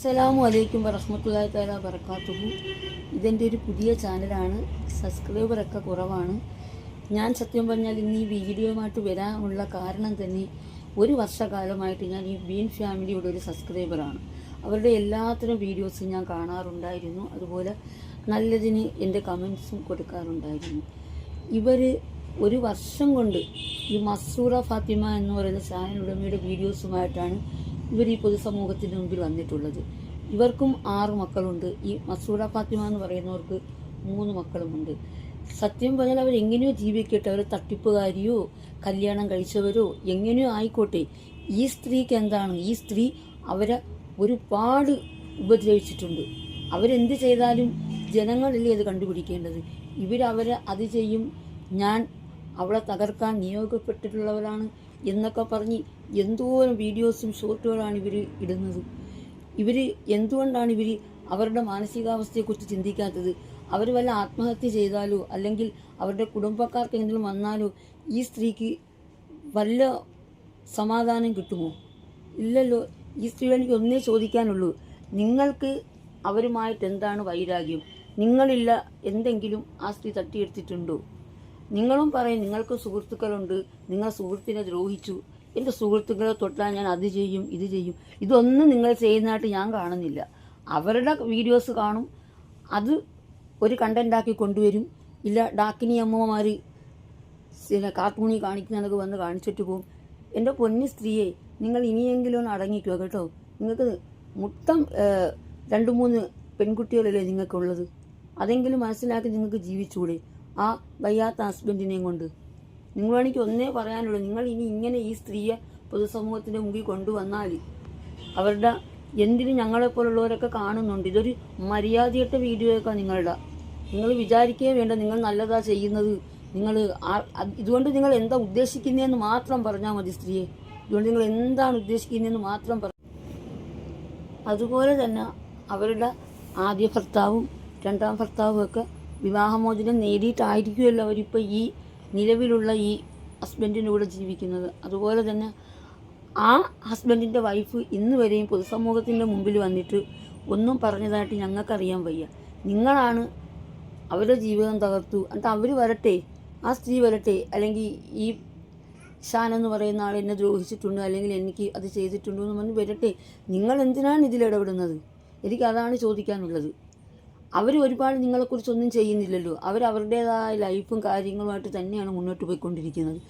അസ്സലാമു അലൈക്കും വറഹ്മത്തുള്ളാഹി താല വബറകാതുഹു ഇതെന്റെ ഒരു പുതിയ ചാനലാണ്. സബ്സ്ക്രൈബറൊക്കെ കുറവാണ്. ഞാൻ സത്യം പറഞ്ഞാൽ ഇന്ന് ഈ വീഡിയോയുമായിട്ട് വരാനുള്ള കാരണം തന്നെ ഒരു വർഷകാലമായിട്ട് ഞാൻ ഈ ബീൻ ഫാമിലിയുടെ ഒരു സബ്സ്ക്രൈബറാണ്. അവരുടെ എല്ലാത്തരം വീഡിയോസും ഞാൻ കാണാറുണ്ടായിരുന്നു. അതുപോലെ നല്ലതിന് എന്റെ കമൻസും കൊടുക്കാറുണ്ടായിരുന്നു. ഇവർ ഒരു വർഷം കൊണ്ട് ഈ മസൂറ ഫാത്തിമ എന്ന് പറയുന്ന ചാനൽ ഉടമയുടെ വീഡിയോസുമായിട്ടാണ് ഇവർ ഈ പൊതുസമൂഹത്തിന് മുമ്പിൽ വന്നിട്ടുള്ളത്. ഇവർക്കും ആറ് മക്കളുണ്ട്. ഈ മസൂറ ഫാത്തിമ എന്ന് പറയുന്നവർക്ക് മൂന്ന് മക്കളുമുണ്ട്. സത്യം പറഞ്ഞാൽ അവർ എങ്ങനെയോ ജീവിക്കട്ടെ. അവർ തട്ടിപ്പുകാരിയോ കല്യാണം കഴിച്ചവരോ എങ്ങനെയോ ആയിക്കോട്ടെ. ഈ സ്ത്രീക്ക് എന്താണ്? ഈ സ്ത്രീ അവരെ ഒരുപാട് ഉപദ്രവിച്ചിട്ടുണ്ട്. അവരെന്ത് ചെയ്താലും ജനങ്ങളല്ലേ അത് കണ്ടുപിടിക്കേണ്ടത്. ഇവരവരെ അത് ചെയ്യും. ഞാൻ അവളെ തകർക്കാൻ നിയോഗപ്പെട്ടിട്ടുള്ളവരാണ് എന്നൊക്കെ പറഞ്ഞ് എന്തോരം വീഡിയോസും ഷോർട്ടുകളാണ് ഇവർ ഇടുന്നത്. ഇവർ എന്തുകൊണ്ടാണ് ഇവർ അവരുടെ മാനസികാവസ്ഥയെക്കുറിച്ച് ചിന്തിക്കാത്തത്? അവർ വല്ല ആത്മഹത്യ ചെയ്താലോ? അല്ലെങ്കിൽ അവരുടെ കുടുംബക്കാർക്ക് എന്തെങ്കിലും വന്നാലോ? ഈ സ്ത്രീക്ക് വല്ല സമാധാനം കിട്ടുമോ? ഇല്ലല്ലോ. ഈ സ്ത്രീ എനിക്ക് ഒന്നേ ചോദിക്കാനുള്ളൂ. നിങ്ങൾക്ക് അവരുമായിട്ട് എന്താണ് വൈരാഗ്യം? നിങ്ങളില്ല എന്തെങ്കിലും ആ സ്ത്രീ തട്ടിയെടുത്തിട്ടുണ്ടോ? നിങ്ങളും പറയും നിങ്ങൾക്ക് സുഹൃത്തുക്കളുണ്ട്. നിങ്ങൾ സുഹൃത്തിനെ ദ്രോഹിച്ചു. എന്റെ സുഹൃത്തുക്കളെ തൊട്ടാൽ ഞാൻ അത് ചെയ്യും ഇത് ചെയ്യും. ഇതൊന്നും നിങ്ങൾ ചെയ്യുന്നതായിട്ട് ഞാൻ കാണുന്നില്ല. അവരുടെ വീഡിയോസ് കാണും. അത് ഒരു കണ്ടന്റാക്കി കൊണ്ടുവരും. ഇല്ല ഡാക്കിനി അമ്മമാർ ചില കാർട്ടൂണി കാണിക്കുന്നതൊക്കെ വന്ന് കാണിച്ചിട്ട് പോകും. എന്റെ പൊന്നു സ്ത്രീയെ നിങ്ങൾ ഇനിയെങ്കിലും ഒന്ന് അടങ്ങിക്കുക കേട്ടോ. നിങ്ങൾക്ക് മൊത്തം രണ്ട് മൂന്ന് പെൺകുട്ടികളല്ലേ നിങ്ങൾക്കുള്ളത്. അതെങ്കിലും മനസ്സിലാക്കി നിങ്ങൾക്ക് ജീവിച്ചൂടെ ആ വയ്യാത്ത ഹസ്ബൻഡിനെയും കൊണ്ട്. നിങ്ങളെനിക്ക് ഒന്നേ പറയാനുള്ളൂ. നിങ്ങൾ ഇനി ഇങ്ങനെ ഈ സ്ത്രീയെ പൊതുസമൂഹത്തിന്റെ മുമ്പിൽ കൊണ്ടുവന്നാൽ അവരുടെ എന്തിനും ഞങ്ങളെപ്പോലുള്ളവരൊക്കെ കാണുന്നുണ്ട്. ഇതൊരു മര്യാദയിട്ട വീഡിയോയൊക്കെ നിങ്ങളുടെ. നിങ്ങൾ വിചാരിക്കുകയും വേണ്ട നിങ്ങൾ നല്ലതാ ചെയ്യുന്നത്. നിങ്ങൾ ഇതുകൊണ്ട് നിങ്ങൾ എന്താ ഉദ്ദേശിക്കുന്നതെന്ന് മാത്രം പറഞ്ഞാൽ മതി സ്ത്രീയെ. ഇതുകൊണ്ട് നിങ്ങൾ എന്താണ് ഉദ്ദേശിക്കുന്നതെന്ന് മാത്രം പറ. അതുപോലെ തന്നെ അവരുടെ ആദ്യ ഭർത്താവും രണ്ടാം ഭർത്താവും ഒക്കെ വിവാഹമോചനം നേടിയിട്ടായിരിക്കുമല്ലോ അവരിപ്പോൾ ഈ നിലവിലുള്ള ഈ ഹസ്ബൻഡിന്റെ കൂടെ ജീവിക്കുന്നത്. അതുപോലെ തന്നെ ആ ഹസ്ബൻഡിന്റെ വൈഫ് ഇന്ന് വരെയും പൊതുസമൂഹത്തിന്റെ മുമ്പിൽ വന്നിട്ട് ഒന്നും പറഞ്ഞതായിട്ട് ഞങ്ങൾക്കറിയാൻ വയ്യ. നിങ്ങളാണ് അവരുടെ ജീവിതം തകർത്തു. എന്നിട്ട് അവർ വരട്ടെ ആ സ്ത്രീ വരട്ടെ അല്ലെങ്കിൽ ഈ ഷാൻ എന്ന് പറയുന്ന ആൾ എന്നെ ദ്രോഹിച്ചിട്ടുണ്ട് അല്ലെങ്കിൽ എനിക്ക് അത് ചെയ്തിട്ടുണ്ടോ എന്ന് പറഞ്ഞ് വരട്ടെ. നിങ്ങൾ എന്തിനാണ് ഇതിൽ ഇടപെടുന്നത്? എനിക്ക് അതാണ് ചോദിക്കാനുള്ളത്. അവർ ഒരുപാട് നിങ്ങളെക്കുറിച്ചൊന്നും ചെയ്യുന്നില്ലല്ലോ. അവർ അവരുടേതായ ലൈഫും കാര്യങ്ങളുമായിട്ട് തന്നെയാണ് മുന്നോട്ട് പോയിക്കൊണ്ടിരിക്കുന്നത്.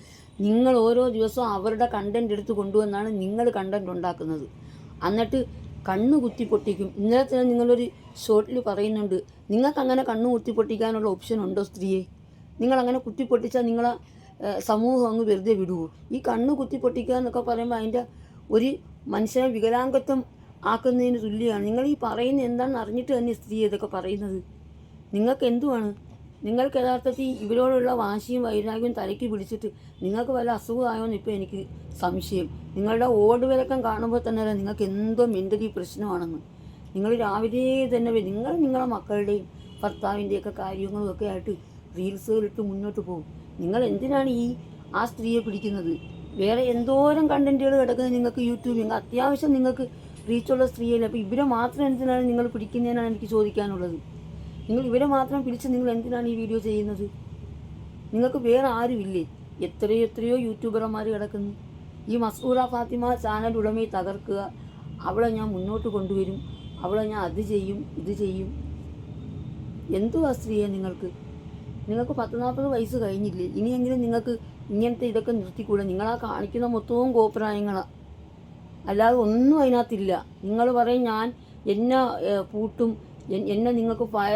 നിങ്ങൾ ഓരോ ദിവസവും അവരുടെ കണ്ടന്റ് എടുത്ത് കൊണ്ടുവന്നാണ് നിങ്ങൾ കണ്ടന്റ് ഉണ്ടാക്കുന്നത്. എന്നിട്ട് കണ്ണ് കുത്തി പൊട്ടിക്കും ഇന്നലെ തന്നെ നിങ്ങളൊരു ഷോർട്ടിൽ പറയുന്നുണ്ട് നിങ്ങൾക്ക് അങ്ങനെ കണ്ണ് കുത്തി പൊട്ടിക്കാനുള്ള ഓപ്ഷൻ ഉണ്ടോ സ്ത്രീയെ? നിങ്ങളങ്ങനെ കുത്തി പൊട്ടിച്ചാൽ നിങ്ങളെ സമൂഹം അങ്ങ് വെറുതെ വിടുവോ? ഈ കണ്ണ് കുത്തി പൊട്ടിക്കുക എന്നൊക്കെ പറയുമ്പോൾ അതിന്റെ ഒരു മനുഷ്യനെ വികലാംഗത്വം ആക്കുന്നതിന് തുല്യമാണ്. നിങ്ങൾ ഈ പറയുന്നത് എന്താണെന്ന് അറിഞ്ഞിട്ട് തന്നെ സ്ത്രീ ഇതൊക്കെ പറയുന്നത്? നിങ്ങൾക്ക് എന്തുവാണ്? നിങ്ങൾക്ക് യഥാർത്ഥത്തിൽ ഇവരോടുള്ള വാശിയും വൈരാഗ്യവും തലയ്ക്ക് പിടിച്ചിട്ട് നിങ്ങൾക്ക് വല്ല അസുഖമായോന്ന് ഇപ്പോൾ എനിക്ക് സംശയം. നിങ്ങളുടെ ഓട് വിലക്കം കാണുമ്പോൾ തന്നെ നിങ്ങൾക്ക് എന്തോ മെന്റലി പ്രശ്നമാണെന്ന്. നിങ്ങൾ രാവിലെ തന്നെ. നിങ്ങൾ നിങ്ങളുടെ മക്കളുടെയും ഭർത്താവിന്റെയൊക്കെ കാര്യങ്ങളും ഒക്കെ ആയിട്ട് റീൽസുകളിട്ട് മുന്നോട്ട് പോകും. നിങ്ങൾ എന്തിനാണ് ഈ ആ സ്ത്രീയെ പിടിക്കുന്നത്? വേറെ എന്തോരം കണ്ടന്റുകൾ കിടക്കുന്നത് നിങ്ങൾക്ക് യൂട്യൂബിൽ? അത്യാവശ്യം നിങ്ങൾക്ക് റീച്ചുള്ള സ്ത്രീയല്ലേ. അപ്പോൾ ഇവരെ മാത്രം എന്തിനാണ് നിങ്ങൾ പിടിക്കുന്നതിനാണ് എനിക്ക് ചോദിക്കാനുള്ളത്. നിങ്ങൾ ഇവരെ മാത്രം പിടിച്ച് നിങ്ങൾ എന്തിനാണ് ഈ വീഡിയോ ചെയ്യുന്നത്? നിങ്ങൾക്ക് വേറെ ആരുമില്ലേ? എത്രയോ എത്രയോ യൂട്യൂബർമാർ കിടക്കുന്നു. ഈ മസൂറ ഫാത്തിമ ചാനൽ ഉടമയെ തകർക്കുക. അവളെ ഞാൻ മുന്നോട്ട് കൊണ്ടുവരും. അവളെ ഞാൻ അത് ചെയ്യും ഇത് ചെയ്യും. എന്തുവാ സ്ത്രീയെ നിങ്ങൾക്ക്? നിങ്ങൾക്ക് പത്ത് നാൽപ്പത് വയസ്സ് കഴിഞ്ഞില്ലേ? ഇനിയെങ്കിലും നിങ്ങൾക്ക് ഇങ്ങനത്തെ ഇതൊക്കെ നിർത്തിക്കൂടെ? നിങ്ങളാ കാണിക്കുന്ന മൊത്തവും കോപ്രായങ്ങളാണ് അല്ലാതെ ഒന്നും അതിനകത്തില്ല. നിങ്ങൾ പറയും ഞാൻ എന്നെ പൂട്ടും. എന്നെ നിങ്ങൾക്ക് ഭയ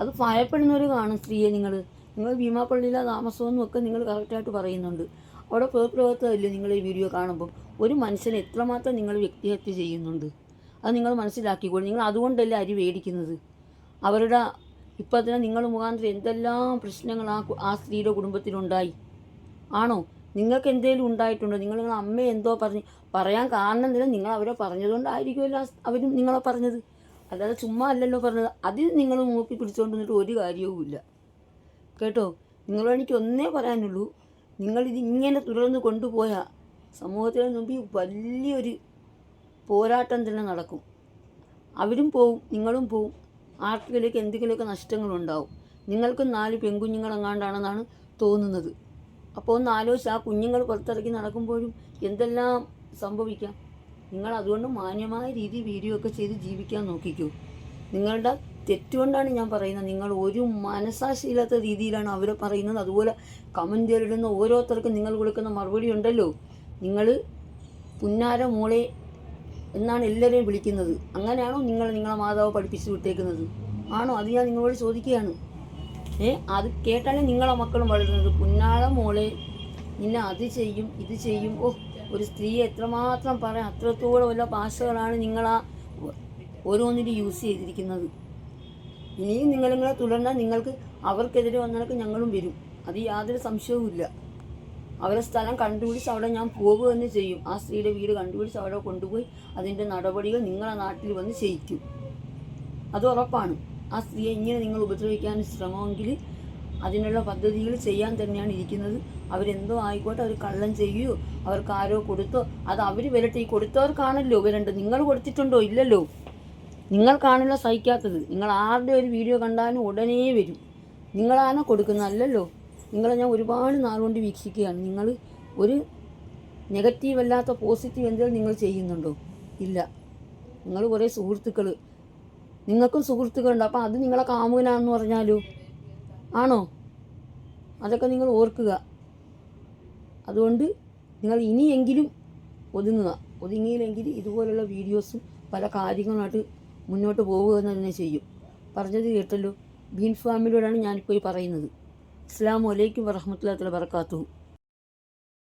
അത് ഭയപ്പെടുന്നവർ കാണും സ്ത്രീയെ നിങ്ങൾ നിങ്ങൾ ഭീമാപ്പള്ളിയിലെ താമസമെന്നും ഒക്കെ നിങ്ങൾ കറക്റ്റായിട്ട് പറയുന്നുണ്ട്. അവിടെ പേർപ്രവർത്തകമില്ല നിങ്ങൾ ഈ വീഡിയോ കാണുമ്പോൾ ഒരു മനുഷ്യനെ എത്രമാത്രം നിങ്ങൾ വ്യക്തിഹത്യ ചെയ്യുന്നുണ്ട്? അത് നിങ്ങൾ മനസ്സിലാക്കിക്കോളൂ. നിങ്ങൾ അതുകൊണ്ടല്ലേ അരി മേടിക്കുന്നത്? അവരുടെ ഇപ്പം തന്നെ നിങ്ങൾ മുഖാന്തരം എന്തെല്ലാം പ്രശ്നങ്ങൾ ആ ആ സ്ത്രീയുടെ കുടുംബത്തിലുണ്ടായി? ആണോ? നിങ്ങൾക്ക് എന്തെങ്കിലും ഉണ്ടായിട്ടുണ്ടോ? നിങ്ങൾ നിങ്ങളുടെ അമ്മ എന്തോ പറഞ്ഞ്. പറയാൻ കാരണം എന്തിനാ? നിങ്ങൾ അവരെ പറഞ്ഞതുകൊണ്ടായിരിക്കുമല്ലോ അവരും നിങ്ങളെ പറഞ്ഞത്. അല്ലാതെ ചുമ്മാ അല്ലല്ലോ പറഞ്ഞത്. അതിൽ നിങ്ങൾ മൂപ്പി പിടിച്ചുകൊണ്ട് നിന്നിട്ട് ഒരു കാര്യവുമില്ല കേട്ടോ? നിങ്ങളോട് എനിക്ക് ഒന്നേ പറയാനുള്ളൂ. നിങ്ങളിത് ഇങ്ങനെ തുടർന്ന് കൊണ്ടുപോയാൽ സമൂഹത്തിന് മുമ്പിൽ വലിയൊരു പോരാട്ടം തന്നെ നടക്കും. അവരും പോവും നിങ്ങളും പോവും. ആർക്കെങ്കിലേക്ക് എന്തെങ്കിലുമൊക്കെ നഷ്ടങ്ങളുണ്ടാവും. നിങ്ങൾക്കും നാല് പെൺകുഞ്ഞുങ്ങളെങ്ങാണ്ടാണെന്നാണ് തോന്നുന്നത്. അപ്പോൾ ഒന്ന് ആലോചിച്ച് ആ കുഞ്ഞുങ്ങൾ പുറത്തിറക്കി നടക്കുമ്പോഴും എന്തെല്ലാം സംഭവിക്കാം? നിങ്ങൾ അതുകൊണ്ട് മാന്യമായ രീതി വീഡിയോ ഒക്കെ ചെയ്ത് ജീവിക്കാൻ നോക്കിക്കൂ. നിങ്ങളുടെ തെറ്റുകൊണ്ടാണ് ഞാൻ പറയുന്നത്. നിങ്ങൾ ഒരു മനസാക്ഷിയില്ലാത്ത രീതിയിലാണ് അവരെ പറയുന്നത്. അതുപോലെ കമന്റ് ഇടുന്ന ഓരോരുത്തർക്കും നിങ്ങൾ കൊടുക്കുന്ന മറുപടി ഉണ്ടല്ലോ. നിങ്ങൾ പുന്നാര മൂളെ എന്നാണ് എല്ലാവരെയും വിളിക്കുന്നത്. അങ്ങനെയാണോ നിങ്ങൾ നിങ്ങളെ മാതാവ് പഠിപ്പിച്ചു വിട്ടേക്കുന്നത്? ആണോ? അത് ഞാൻ നിങ്ങളോട് ചോദിക്കുകയാണ്. അത് കേട്ടാണ് നിങ്ങളെ മക്കളും വളരുന്നത്. പുന്നാള മോളെ നിന്നെ അത് ചെയ്യും ഇത് ചെയ്യും. ഓ ഒരു സ്ത്രീയെ എത്രമാത്രം പറയാം അത്രത്തോളം ഉള്ള ഭാഷകളാണ് നിങ്ങളാ ഓരോന്നിനും യൂസ് ചെയ്തിരിക്കുന്നത്. ഇനിയും നിങ്ങളിങ്ങളെ തുടർന്നാൽ നിങ്ങൾക്ക് അവർക്കെതിരെ വന്നവർക്ക് ഞങ്ങളും വരും. അത് യാതൊരു സംശയവുമില്ല അവരെ സ്ഥലം കണ്ടുപിടിച്ച് അവിടെ ഞാൻ പോകുക തന്നെ ചെയ്യും. ആ സ്ത്രീയുടെ വീട് കണ്ടുപിടിച്ച് അവിടെ കൊണ്ടുപോയി അതിന്റെ നടപടികൾ നിങ്ങളെ നാട്ടിൽ വന്ന് ചെയ്യിക്കും. അത് ഉറപ്പാണ്. ആ സ്ത്രീയെ ഇങ്ങനെ നിങ്ങൾ ഉപദ്രവിക്കാൻ ശ്രമമെങ്കിൽ അതിനുള്ള പദ്ധതികൾ ചെയ്യാൻ തന്നെയാണ് ഇരിക്കുന്നത്. അവരെന്തോ ആയിക്കോട്ടെ അവർ കള്ളം ചെയ്യുകയോ അവർക്ക് ആരോ കൊടുത്തോ അത് അവർ വരട്ടെ ഈ കൊടുത്തവർക്കാണല്ലോ വരണ്ട് നിങ്ങൾ കൊടുത്തിട്ടുണ്ടോ? ഇല്ലല്ലോ. നിങ്ങൾക്കാണല്ലോ സഹിക്കാത്തത്. നിങ്ങൾ ആരുടെ ഒരു വീഡിയോ കണ്ടാലും ഉടനെ വരും. നിങ്ങളാണ് കൊടുക്കുന്നത്? അല്ലല്ലോ. നിങ്ങളെ ഞാൻ ഒരുപാട് നാളുകൊണ്ട് വീക്ഷിക്കുകയാണ്. നിങ്ങൾ ഒരു നെഗറ്റീവ് അല്ലാത്ത പോസിറ്റീവ് എന്തെങ്കിലും നിങ്ങൾ ചെയ്യുന്നുണ്ടോ? ഇല്ല. നിങ്ങൾ കുറേ സുഹൃത്തുക്കൾ നിങ്ങൾക്കും സുഹൃത്തുക്കളുണ്ട്. അപ്പം അത് നിങ്ങളെ കാമുകനാണെന്ന് പറഞ്ഞാലോ? ആണോ? അതൊക്കെ നിങ്ങൾ ഓർക്കുക. അതുകൊണ്ട് നിങ്ങൾ ഇനിയെങ്കിലും ഒതുങ്ങുക. ഒതുങ്ങിയില്ലെങ്കിൽ ഇതുപോലുള്ള വീഡിയോസും പല കാര്യങ്ങളുമായിട്ട് മുന്നോട്ട് പോവുക എന്ന് തന്നെ ചെയ്യും. പറഞ്ഞത് കേട്ടല്ലോ? ബീൻ ഫാമിലിയോടാണ് ഞാനിപ്പോൾ പറയുന്നത്. അസ്സാം വലൈക്കും വറഹമത്തല്ലാ വർക്കാത്തു